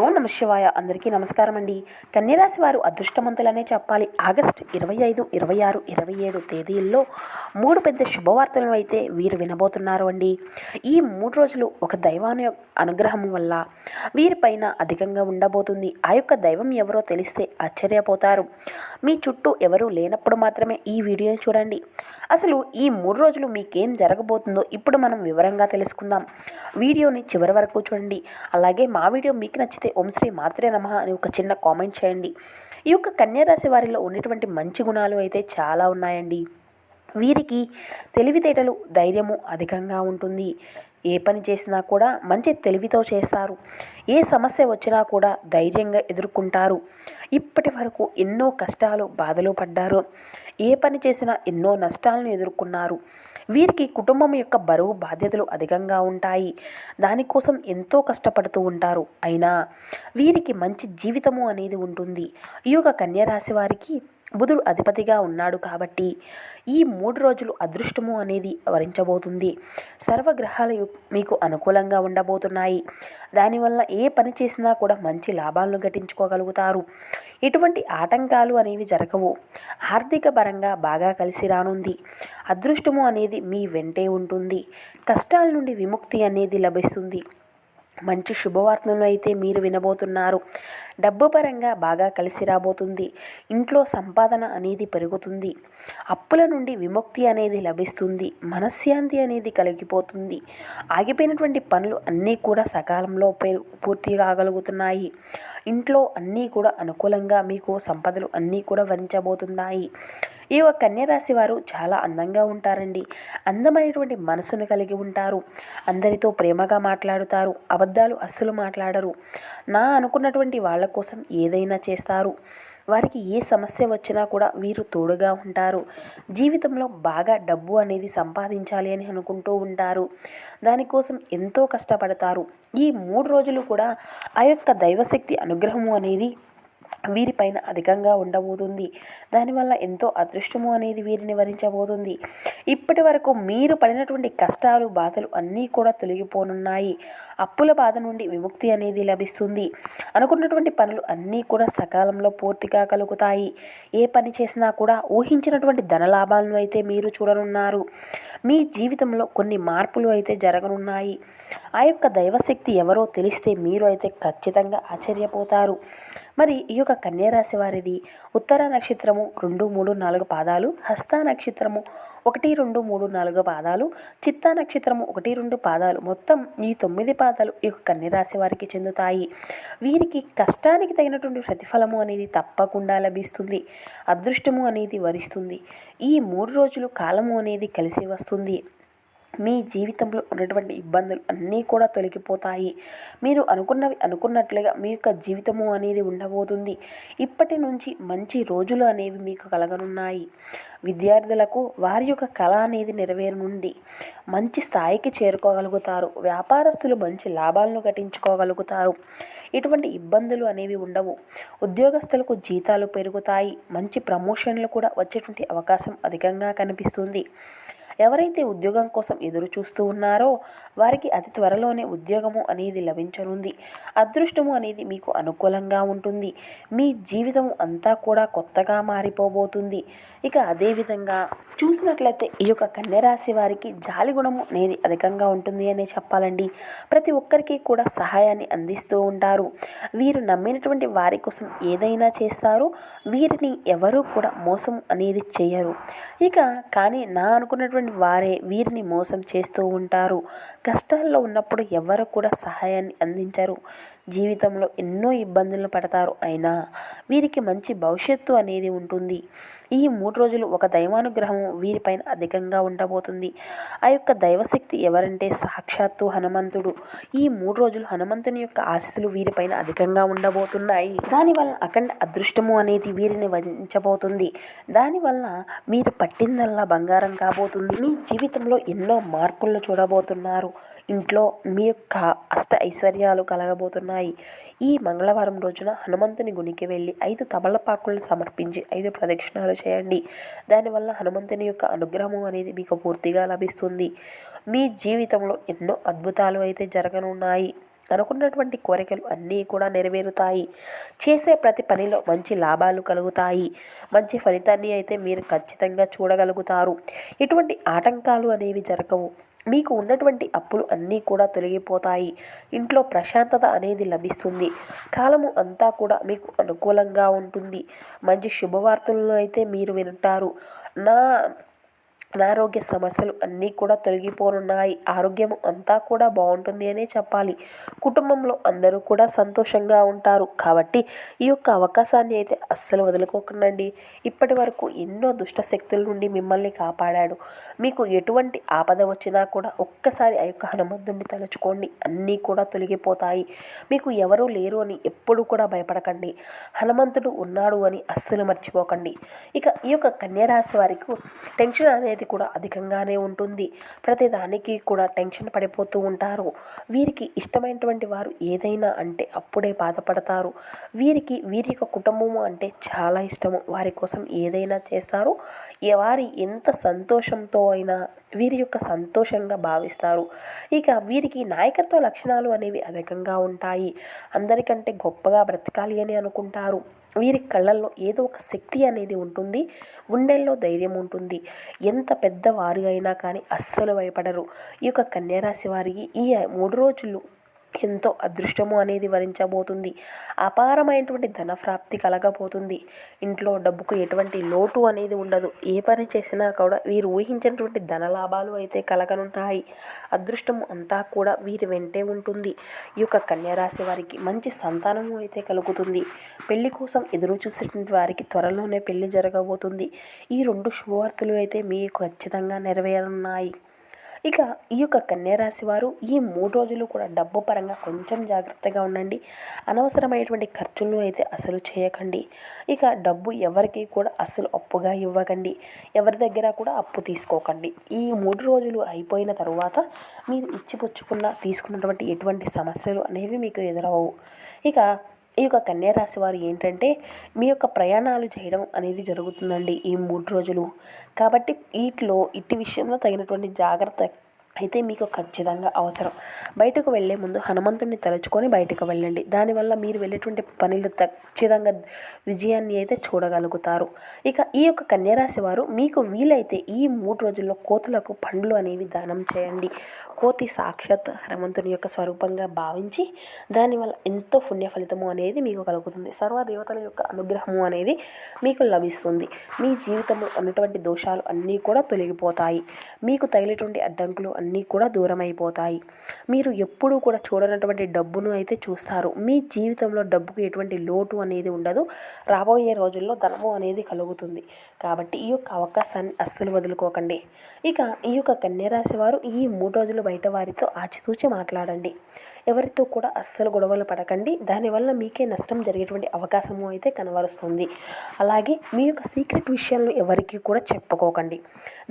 ఓం నమ శివాయ. అందరికీ నమస్కారం అండి కన్యరాశి వారు అదృష్టవంతులనే చెప్పాలి. ఆగస్టు ఇరవై ఐదు ఇరవై ఆరు ఇరవై ఏడు తేదీల్లో మూడు పెద్ద శుభవార్తలను అయితే వీరు వినబోతున్నారు అండి. ఈ మూడు రోజులు ఒక దైవాన్ని యొక్క అనుగ్రహం వల్ల వీరిపైన అధికంగా ఉండబోతుంది. ఆ యొక్క దైవం ఎవరో తెలిస్తే ఆశ్చర్యపోతారు. మీ చుట్టూ ఎవరూ లేనప్పుడు మాత్రమే ఈ వీడియోని చూడండి. అసలు ఈ మూడు రోజులు మీకేం జరగబోతుందో ఇప్పుడు మనం వివరంగా తెలుసుకుందాం. వీడియోని చివరి వరకు చూడండి. అలాగే మా వీడియో మీకు నచ్చితే ఓం శ్రీ మాత్రే నమ అని ఒక చిన్న కామెంట్ చేయండి. ఈ యొక్క కన్యారాశి వారిలో ఉన్నటువంటి మంచి గుణాలు అయితే చాలా ఉన్నాయండి. వీరికి తెలివితేటలు ధైర్యము అధికంగా ఉంటుంది. ఏ పని చేసినా కూడా మంచి తెలివితో చేస్తారు. ఏ సమస్య వచ్చినా కూడా ధైర్యంగా ఎదుర్కొంటారు. ఇప్పటి వరకు ఎన్నో కష్టాలు బాధలు పడ్డారు. ఏ పని చేసినా ఎన్నో నష్టాలను ఎదుర్కొన్నారు. వీరికి కుటుంబం యొక్క బరువు బాధ్యతలు అధికంగా ఉంటాయి. దానికోసం ఎంతో కష్టపడుతూ ఉంటారు. అయినా వీరికి మంచి జీవితము అనేది ఉంటుంది. ఈ యొక్క కన్యరాశి వారికి బుధుడు అధిపతిగా ఉన్నాడు కాబట్టి ఈ మూడు రోజులు అదృష్టము అనేది వరించబోతుంది. సర్వగ్రహాలు మీకు అనుకూలంగా ఉండబోతున్నాయి. దానివల్ల ఏ పని చేసినా కూడా మంచి లాభాలను గటించుకోగలుగుతారు ఎటువంటి ఆటంకాలు అనేవి జరగవు. ఆర్థిక పరంగా బాగా కలిసి రానుంది. అదృష్టము అనేది మీ వెంటే ఉంటుంది. కష్టాల నుండి విముక్తి అనేది లభిస్తుంది. మంచి శుభవార్తలను అయితే మీరు వినబోతున్నారు. డబ్బు పరంగా బాగా కలిసి రాబోతుంది. ఇంట్లో సంపాదన అనేది పెరుగుతుంది. అప్పుల నుండి విముక్తి అనేది లభిస్తుంది. మనశ్శాంతి అనేది కలిగిపోతుంది. ఆగిపోయినటువంటి పనులు అన్నీ కూడా సకాలంలో పూర్తి కాగలుగుతున్నాయి ఇంట్లో అన్నీ కూడా అనుకూలంగా మీకు సంపదలు అన్నీ కూడా వరించబోతున్నాయి. ఈ యొక్క కన్యరాశి వారు చాలా అందంగా ఉంటారండి. అందమైనటువంటి మనసును కలిగి ఉంటారు. అందరితో ప్రేమగా మాట్లాడుతారు. అబద్ధాలు అస్సలు మాట్లాడరు. నా అనుకున్నటువంటి వాళ్ళ కోసం ఏదైనా చేస్తారు. వారికి ఏ సమస్య వచ్చినా కూడా వీరు తోడుగా ఉంటారు. జీవితంలో బాగా డబ్బు అనేది సంపాదించాలి అని అనుకుంటూ ఉంటారు. దానికోసం ఎంతో కష్టపడతారు. ఈ మూడు రోజులు కూడా ఆ యొక్క దైవశక్తి అనుగ్రహము అనేది వీరిపైన అధికంగా ఉండబోతుంది. దానివల్ల ఎంతో అదృష్టము అనేది వీరిని వరించబోతుంది. ఇప్పటి వరకు మీరు పడినటువంటి కష్టాలు బాధలు అన్నీ కూడా తొలగిపోనున్నాయి. అప్పుల బాధ నుండి విముక్తి అనేది లభిస్తుంది. అనుకున్నటువంటి పనులు అన్నీ కూడా సకాలంలో పూర్తిగా కలుగుతాయి. ఏ పని చేసినా కూడా ఊహించినటువంటి ధనలాభాలను అయితే మీరు చూడనున్నారు. మీ జీవితంలో కొన్ని మార్పులు అయితే జరగనున్నాయి. ఆ యొక్క దైవశక్తి ఎవరో తెలిస్తే మీరు అయితే ఖచ్చితంగా ఆశ్చర్యపోతారు. మరి ఈ యొక్క కన్యారాశి వారిది. ఉత్తర నక్షత్రము రెండు మూడు నాలుగు పాదాలు హస్త నక్షత్రము ఒకటి రెండు మూడు నాలుగు పాదాలు చిత్తా నక్షత్రము ఒకటి రెండు పాదాలు. మొత్తం ఈ తొమ్మిది పాదాలు ఈ యొక్క కన్యరాశి వారికి చెందుతాయి. వీరికి కష్టానికి తగినటువంటి ప్రతిఫలము అనేది తప్పకుండా లభిస్తుంది. అదృష్టము అనేది వరిస్తుంది. ఈ మూడు రోజులు కాలము అనేది కలిసి వస్తుంది. మీ జీవితంలో ఉన్నటువంటి ఇబ్బందులు అన్నీ కూడా తొలగిపోతాయి. మీరు అనుకున్నవి అనుకున్నట్లుగా మీ యొక్క జీవితము అనేది ఉండబోతుంది. ఇప్పటి నుంచి మంచి రోజులు అనేవి మీకు కలగనున్నాయి. విద్యార్థులకు వారి యొక్క కళ అనేది నెరవేరనుంది. మంచి స్థాయికి చేరుకోగలుగుతారు. వ్యాపారస్తులు మంచి లాభాలను గటించుకోగలుగుతారు ఇటువంటి ఇబ్బందులు అనేవి ఉండవు. ఉద్యోగస్తులకు జీతాలు పెరుగుతాయి. మంచి ప్రమోషన్లు కూడా వచ్చేటువంటి అవకాశం అధికంగా కనిపిస్తుంది. ఎవరైతే ఉద్యోగం కోసం ఎదురు చూస్తూ ఉన్నారో వారికి అతి త్వరలోనే ఉద్యోగము అనేది లభించనుంది. అదృష్టము అనేది మీకు అనుకూలంగా ఉంటుంది. మీ జీవితం అంతా కూడా కొత్తగా మారిపోబోతుంది. ఇక అదేవిధంగా చూసినట్లయితే ఈ యొక్క కన్యరాశి వారికి జాలి గుణము అనేది అధికంగా ఉంటుంది అనే చెప్పాలండి. ప్రతి ఒక్కరికి కూడా సహాయాన్ని అందిస్తూ ఉంటారు. వీరు నమ్మినటువంటి వారి కోసం ఏదైనా చేస్తారు. వీరిని ఎవరూ కూడా మోసం అనేది చేయరు. ఇక కానీ నా అనుకున్నటువంటి ఉన్నటువంటి వారే వీరిని మోసం చేస్తూ ఉంటారు. కష్టాల్లో ఉన్నప్పుడు ఎవరు కూడా సహాయాన్ని అందించరు. జీవితంలో ఎన్నో ఇబ్బందులను పడతారు అయినా వీరికి మంచి భవిష్యత్తు అనేది ఉంటుంది. ఈ మూడు రోజులు ఒక దైవానుగ్రహం వీరిపైన అధికంగా ఉండబోతుంది. ఆ యొక్క దైవశక్తి ఎవరంటే సాక్షాత్తు హనుమంతుడు. ఈ మూడు రోజులు హనుమంతుని యొక్క ఆశీస్సులు వీరిపైన అధికంగా ఉండబోతున్నాయి. దానివల్ల అఖండ అదృష్టము అనేది వీరిని వంచబోతుంది దానివల్ల మీరు పట్టిందల్లా బంగారం కాబోతుంది. మీ జీవితంలో ఎన్నో మార్పులను చూడబోతున్నారు. ఇంట్లో మీ యొక్క అష్ట ఐశ్వర్యాలు కలగబోతున్నాయి. ఈ మంగళవారం రోజున హనుమంతుని గునికి వెళ్ళి ఐదు తమలపాకులను సమర్పించి ఐదు ప్రదక్షిణాలు చేయండి. దానివల్ల హనుమంతుని యొక్క అనుగ్రహము అనేది మీకు పూర్తిగా లభిస్తుంది. మీ జీవితంలో ఎన్నో అద్భుతాలు అయితే జరగనున్నాయి. అనుకున్నటువంటి కోరికలు అన్నీ కూడా నెరవేరుతాయి. చేసే ప్రతి పనిలో మంచి లాభాలు కలుగుతాయి. మంచి ఫలితాన్ని అయితే మీరు ఖచ్చితంగా చూడగలుగుతారు. ఎటువంటి ఆటంకాలు అనేవి జరగవు. మీకు ఉన్నటువంటి అప్పులు అన్నీ కూడా తొలగిపోతాయి. ఇంట్లో ప్రశాంతత అనేది లభిస్తుంది. కాలము అంతా కూడా మీకు అనుకూలంగా ఉంటుంది. మంచి శుభవార్తలను అయితే మీరు వింటారు. నా అనారోగ్య సమస్యలు అన్నీ కూడా తొలగిపోనున్నాయి. ఆరోగ్యం అంతా కూడా బాగుంటుంది అనే చెప్పాలి. కుటుంబంలో అందరూ కూడా సంతోషంగా ఉంటారు. కాబట్టి ఈ యొక్క అవకాశాన్ని అయితే అస్సలు వదులుకోకండి ఇప్పటి వరకు ఎన్నో దుష్ట శక్తుల నుండి మిమ్మల్ని కాపాడాడు. మీకు ఎటువంటి ఆపద వచ్చినా కూడా ఒక్కసారి ఆ యొక్క హనుమంతుడిని తలుచుకోండి. అన్నీ కూడా తొలగిపోతాయి. మీకు ఎవరూ లేరు అని ఎప్పుడు కూడా భయపడకండి. హనుమంతుడు ఉన్నాడు అని అస్సలు మర్చిపోకండి. ఇక ఈ యొక్క కన్యరాశి వారికి టెన్షన్ అనేది కూడా అధికంగానే ఉంటుంది. ప్రతిదానికి కూడా టెన్షన్ పడిపోతూ ఉంటారు. వీరికి ఇష్టమైనటువంటి వారు ఏదైనా అంటే అప్పుడే బాధపడతారు. వీరికి వీరి యొక్క కుటుంబము అంటే చాలా ఇష్టము. వారి కోసం ఏదైనా చేస్తారు. వారి ఎంత సంతోషంతో అయినా వీరి యొక్క సంతోషంగా భావిస్తారు. ఇక వీరికి నాయకత్వ లక్షణాలు అనేవి అధికంగా ఉంటాయి. అందరికంటే గొప్పగా బ్రతకాలి అని అనుకుంటారు. వీరి కళ్ళల్లో ఏదో ఒక శక్తి అనేది ఉంటుంది. గుండెల్లో ధైర్యం ఉంటుంది. ఎంత పెద్దవారు అయినా కానీ అస్సలు భయపడరు. ఈ యొక్క కన్యారాశి వారికి ఈ మూడు రోజులు ఎంతో అదృష్టము అనేది వరించబోతుంది. అపారమైనటువంటి ధన ప్రాప్తి కలగబోతుంది. ఇంట్లో డబ్బుకు ఎటువంటి లోటు అనేది ఉండదు. ఏ పని చేసినా కూడా వీరు ఊహించినటువంటి ధన లాభాలు అయితే కలగనుంటాయి. అదృష్టము అంతా కూడా వీరి వెంటే ఉంటుంది. ఈ యొక్క కన్యారాశి వారికి మంచి సంతానము అయితే కలుగుతుంది. పెళ్ళి కోసం ఎదురు చూసేటువంటి వారికి త్వరలోనే పెళ్ళి జరగబోతుంది. ఈ రెండు శుభవార్తలు అయితే మీకు ఖచ్చితంగా నెరవేరనున్నాయి. ఇక ఈ యొక్క కన్యారాశి వారు ఈ మూడు రోజులు కూడా డబ్బు పరంగా కొంచెం జాగ్రత్తగా ఉండండి. అనవసరమైనటువంటి ఖర్చులను అయితే అసలు చేయకండి. ఇక డబ్బు ఎవరికి కూడా అసలు అప్పుగా ఇవ్వకండి. ఎవరి దగ్గర కూడా అప్పు తీసుకోకండి. ఈ మూడు రోజులు అయిపోయిన తర్వాత మీరు ఇచ్చిపుచ్చుకున్న తీసుకున్నటువంటి ఎటువంటి సమస్యలు అనేవి మీకు ఎదురవవు ఇక ఈ యొక్క కన్యారాశి వారు ఏంటంటే మీ యొక్క ప్రయాణాలు చేయడం అనేది జరుగుతుందండి ఈ మూడు రోజులు. కాబట్టి వీటిలో ఇట్టి విషయంలో తగినటువంటి జాగ్రత్త అయితే మీకు ఖచ్చితంగా అవసరం. బయటకు వెళ్ళే ముందు హనుమంతుడిని తలుచుకొని బయటకు వెళ్ళండి. దానివల్ల మీరు వెళ్ళేటువంటి పనులు ఖచ్చితంగా విజయాన్ని అయితే చూడగలుగుతారు. ఇక ఈ యొక్క కన్యరాశి వారు మీకు వీలైతే ఈ మూడు రోజుల్లో కోతులకు పండ్లు అనేవి దానం చేయండి. కోతి సాక్షాత్ హనుమంతుని యొక్క స్వరూపంగా భావించి దానివల్ల ఎంతో పుణ్య ఫలితము అనేది మీకు కలుగుతుంది. సర్వదేవతల యొక్క అనుగ్రహము అనేది మీకు లభిస్తుంది. మీ జీవితంలో ఉన్నటువంటి దోషాలు అన్నీ కూడా తొలగిపోతాయి. మీకు తగిలేటువంటి అడ్డంకులు అన్నీ కూడా దూరం అయిపోతాయి మీరు ఎప్పుడూ కూడా చూడనటువంటి డబ్బును అయితే చూస్తారు. మీ జీవితంలో డబ్బుకు ఎటువంటి లోటు అనేది ఉండదు. రాబోయే రోజుల్లో ధనము అనేది కలుగుతుంది. కాబట్టి ఈ యొక్క అవకాశాన్ని అస్సలు వదులుకోకండి. ఇక ఈ యొక్క కన్యరాశి వారు ఈ మూడు రోజులు బయట వారితో ఆచితూచి మాట్లాడండి. ఎవరితో కూడా అస్సలు గొడవలు పడకండి. దానివల్ల మీకే నష్టం జరిగేటువంటి అవకాశము అయితే కనబరుస్తుంది. అలాగే మీ యొక్క సీక్రెట్ విషయాలను ఎవరికి కూడా చెప్పుకోకండి.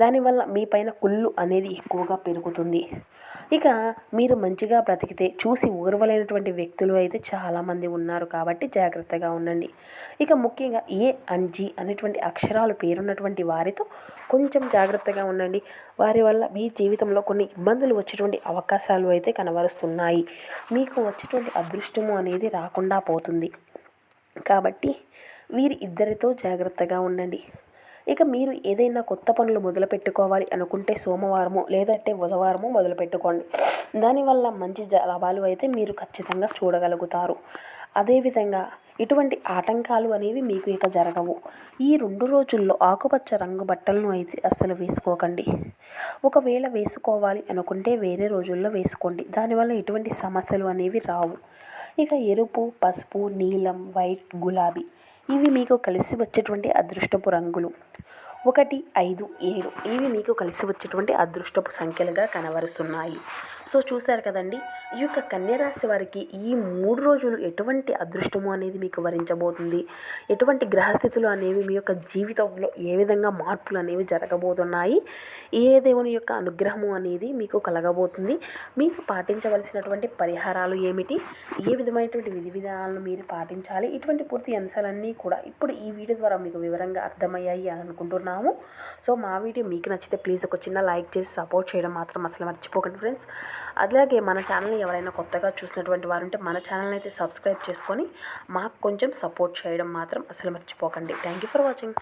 దానివల్ల మీ పైన కుళ్ళు అనేది ఎక్కువగా పెరుగుతుంది. ఇక మీరు మంచిగా బ్రతికితే చూసి ఊర్వలేనటువంటి వ్యక్తులు అయితే చాలామంది ఉన్నారు కాబట్టి జాగ్రత్తగా ఉండండి. ఇక ముఖ్యంగా ఏ అండ్ జీ అనేటువంటి అక్షరాలు పేరున్నటువంటి వారితో కొంచెం జాగ్రత్తగా ఉండండి. వారి వల్ల మీ జీవితంలో కొన్ని ఇబ్బందులు వచ్చేటువంటి అవకాశాలు అయితే కనబరుస్తున్నాయి. మీకు వచ్చేటువంటి అదృష్టము అనేది రాకుండా పోతుంది. కాబట్టి వీరి ఇద్దరితో జాగ్రత్తగా ఉండండి. ఇక మీరు ఏదైనా కొత్త పనులు మొదలు పెట్టుకోవాలి అనుకుంటే సోమవారము లేదంటే బుధవారము మొదలు పెట్టుకోండి దానివల్ల మంచి లాభాలు అయితే మీరు ఖచ్చితంగా చూడగలుగుతారు. అదేవిధంగా ఇటువంటి ఆటంకాలు అనేవి మీకు ఇక జరగవు. ఈ రెండు రోజుల్లో ఆకుపచ్చ రంగు బట్టలను అయితే అస్సలు వేసుకోకండి. ఒకవేళ వేసుకోవాలి అనుకుంటే వేరే రోజుల్లో వేసుకోండి. దానివల్ల ఎటువంటి సమస్యలు అనేవి రావు. ఇక ఎరుపు పసుపు నీలం వైట్ గులాబీ ఇవి మీకు కలిసి వచ్చేటువంటి అదృష్టపు రంగులు. ఒకటి ఐదు ఏడు ఇవి మీకు కలిసి వచ్చేటువంటి అదృష్టపు సంఖ్యలుగా కనబరుస్తున్నాయి. సో చూశారు కదండి ఈ యొక్క కన్యరాశి వారికి ఈ మూడు రోజులు ఎటువంటి అదృష్టము అనేది మీకు వరించబోతుంది? ఎటువంటి గ్రహస్థితులు అనేవి మీ యొక్క జీవితంలో ఏ విధంగా మార్పులు అనేవి జరగబోతున్నాయి? ఏ దేవుని యొక్క అనుగ్రహము అనేది మీకు కలగబోతుంది? మీకు పాటించవలసినటువంటి పరిహారాలు ఏమిటి? ఏ విధమైనటువంటి విధి విధానాలను మీరు పాటించాలి? ఇటువంటి పూర్తి అంశాలన్నీ కూడా ఇప్పుడు ఈ వీడియో ద్వారా మీకు వివరంగా అర్థమయ్యాయి అని అనుకుంటున్నాము. సో మా వీడియో మీకు నచ్చితే ప్లీజ్ ఒక చిన్న లైక్ చేసి సపోర్ట్ చేయడం మాత్రం అసలు మర్చిపోకండి ఫ్రెండ్స్. అలాగే మన ఛానల్ని ఎవరైనా కొత్తగా చూసినటువంటి వారు ఉంటే మన ఛానల్ని అయితే సబ్స్క్రైబ్ చేసుకొని మాకు కొంచెం సపోర్ట్ చేయడం మాత్రం అసలు మర్చిపోకండి. Thank you for watching